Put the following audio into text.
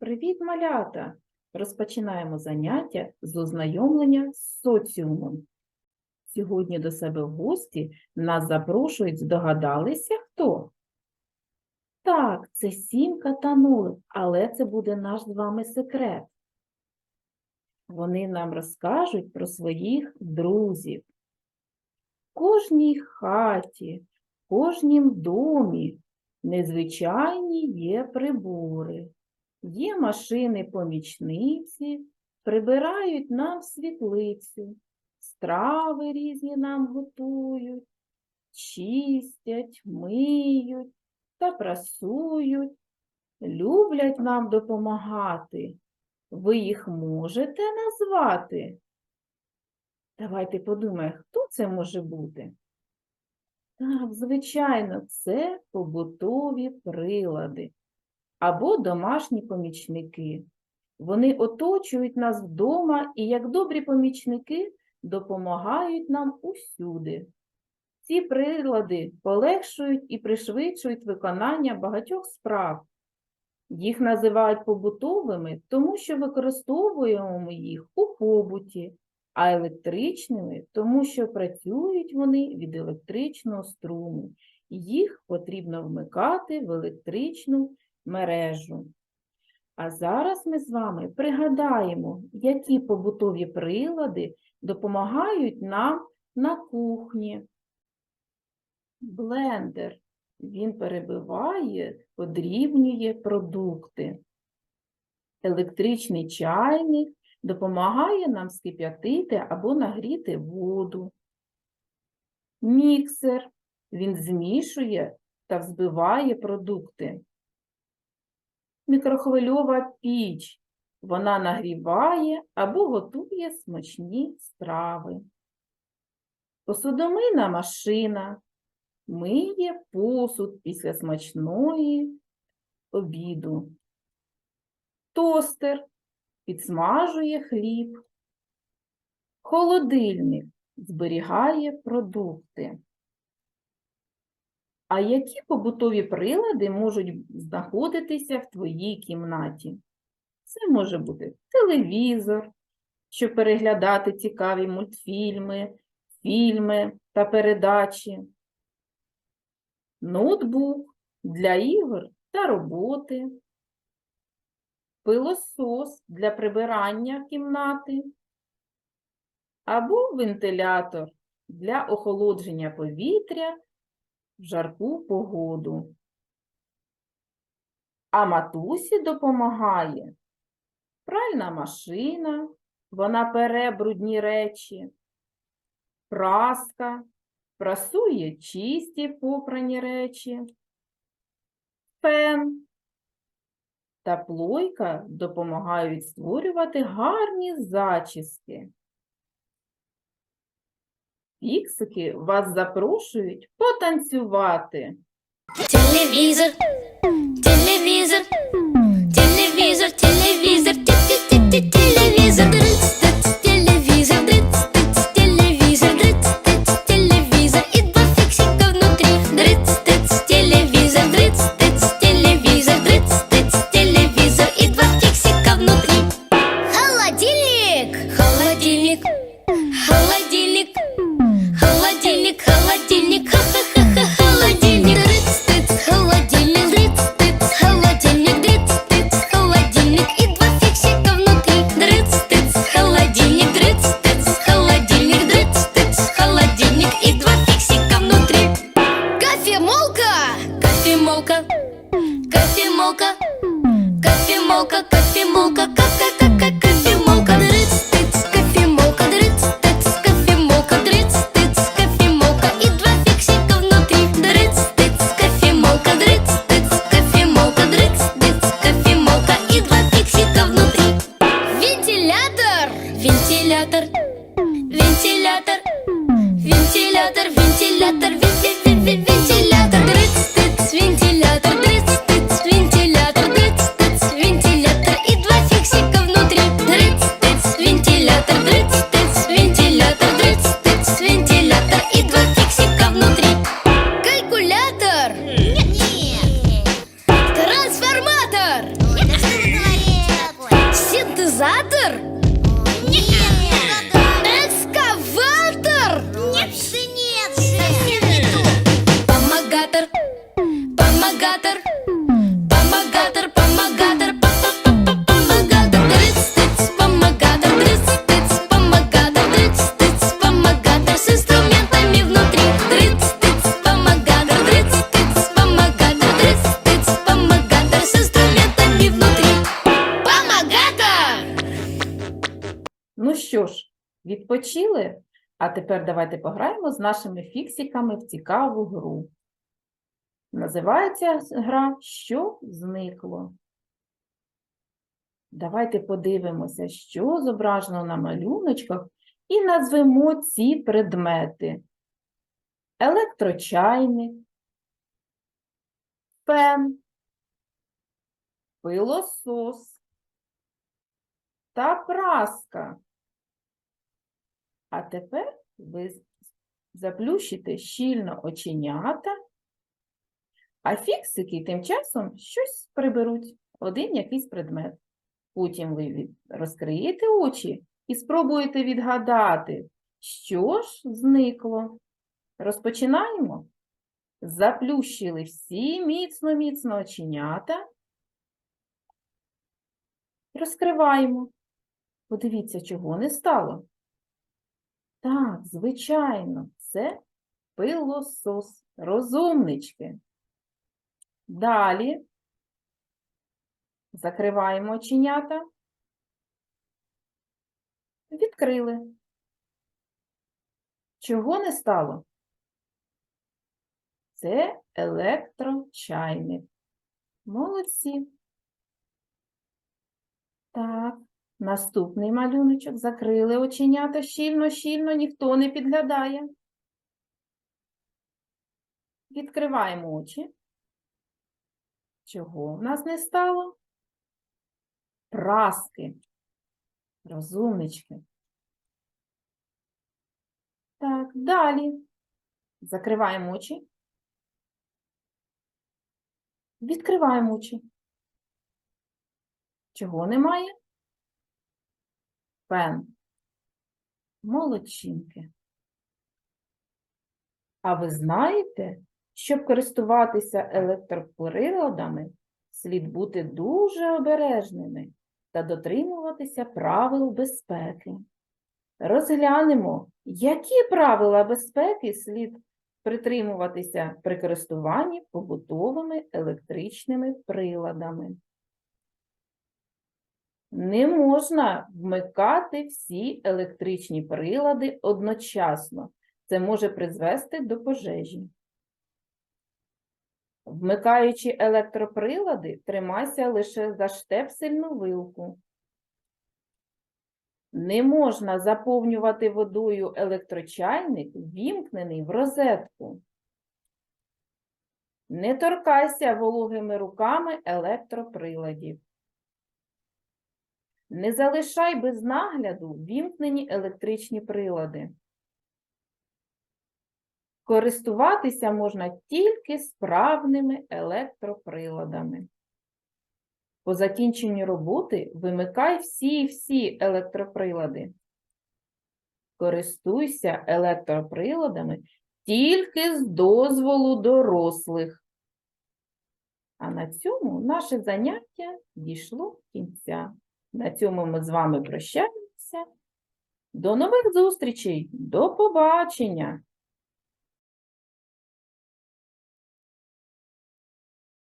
Привіт, малята! Розпочинаємо заняття з ознайомлення з соціумом. Сьогодні до себе в гості нас запрошують, здогадалися хто? Так, це Сімка та Нолик, але це буде наш з вами секрет. Вони нам розкажуть про своїх друзів. В кожній хаті, в кожнім домі незвичайні є прибори. Є машини-помічниці, прибирають нам світлицю, страви різні нам готують, чистять, миють та прасують, люблять нам допомагати. Ви їх можете назвати? Давайте подумаємо, хто це може бути? Так, звичайно, це побутові прилади або домашні помічники. Вони оточують нас вдома і, як добрі помічники, допомагають нам усюди. Ці прилади полегшують і пришвидшують виконання багатьох справ. Їх називають побутовими, тому що використовуємо їх у побуті, а електричними, тому що працюють вони від електричного струму. Їх потрібно вмикати в електричну мережу. А зараз ми з вами пригадаємо, які побутові прилади допомагають нам на кухні. Блендер. Він перебиває, подрібнює продукти. Електричний чайник допомагає нам скип'ятити або нагріти воду. Міксер. Він змішує та взбиває продукти. Мікрохвильова піч. Вона нагріває або готує смачні страви. Посудомийна машина миє посуд після смачної обіду. Тостер підсмажує хліб. Холодильник зберігає продукти. А які побутові прилади можуть знаходитися в твоїй кімнаті? Це може бути телевізор, щоб переглядати цікаві мультфільми, фільми та передачі, ноутбук для ігор та роботи, пилосос для прибирання кімнати або вентилятор для охолодження повітря в жарку погоду. А матусі допомагає пральна машина, вона пере брудні речі, праска, прасує чисті попрані речі, фен та плойка допомагають створювати гарні зачіски. Фіксики вас запрошують потанцювати. Телевізор, телевізор, телевізор, телевізор, те-те-те-те, Відпочили? А тепер давайте пограємо з нашими фіксиками в цікаву гру. Називається гра Що зникло? Давайте подивимося, що зображено на малюночках, і назвемо ці предмети. Електрочайник, пен, пилосос та праска. А тепер ви заплющите щільно оченята, а фіксики тим часом щось приберуть, один якийсь предмет. Потім ви розкриєте очі і спробуєте відгадати, що ж зникло. Розпочинаємо. Заплющили всі міцно-міцно оченята. Розкриваємо. Подивіться, чого не стало. Так, звичайно, це пилосос. Розумнички. Далі закриваємо оченята. Відкрили. Чого не стало? Це електрочайник. Молодці. Так, наступний малюночок. Закрили оченята щільно, щільно, ніхто не підглядає. Відкриваємо очі. Чого в нас не стало? Праски. Розумнички. Так, далі. Закриваємо очі. Відкриваємо очі. Чого немає? Пен. Молодчинки. А ви знаєте, щоб користуватися електроприладами, слід бути дуже обережними та дотримуватися правил безпеки. Розглянемо, які правила безпеки слід притримуватися при користуванні побутовими електричними приладами. Не можна вмикати всі електричні прилади одночасно. Це може призвести до пожежі. Вмикаючи електроприлади, тримайся лише за штепсельну вилку. Не можна заповнювати водою електрочайник, вімкнений в розетку. Не торкайся вологими руками електроприладів. Не залишай без нагляду вімкнені електричні прилади. Користуватися можна тільки справними електроприладами. По закінченню роботи вимикай всі-всі електроприлади. Користуйся електроприладами тільки з дозволу дорослих. А на цьому наше заняття дійшло кінця. На цьому ми з вами прощаємося. До нових зустрічей. До побачення!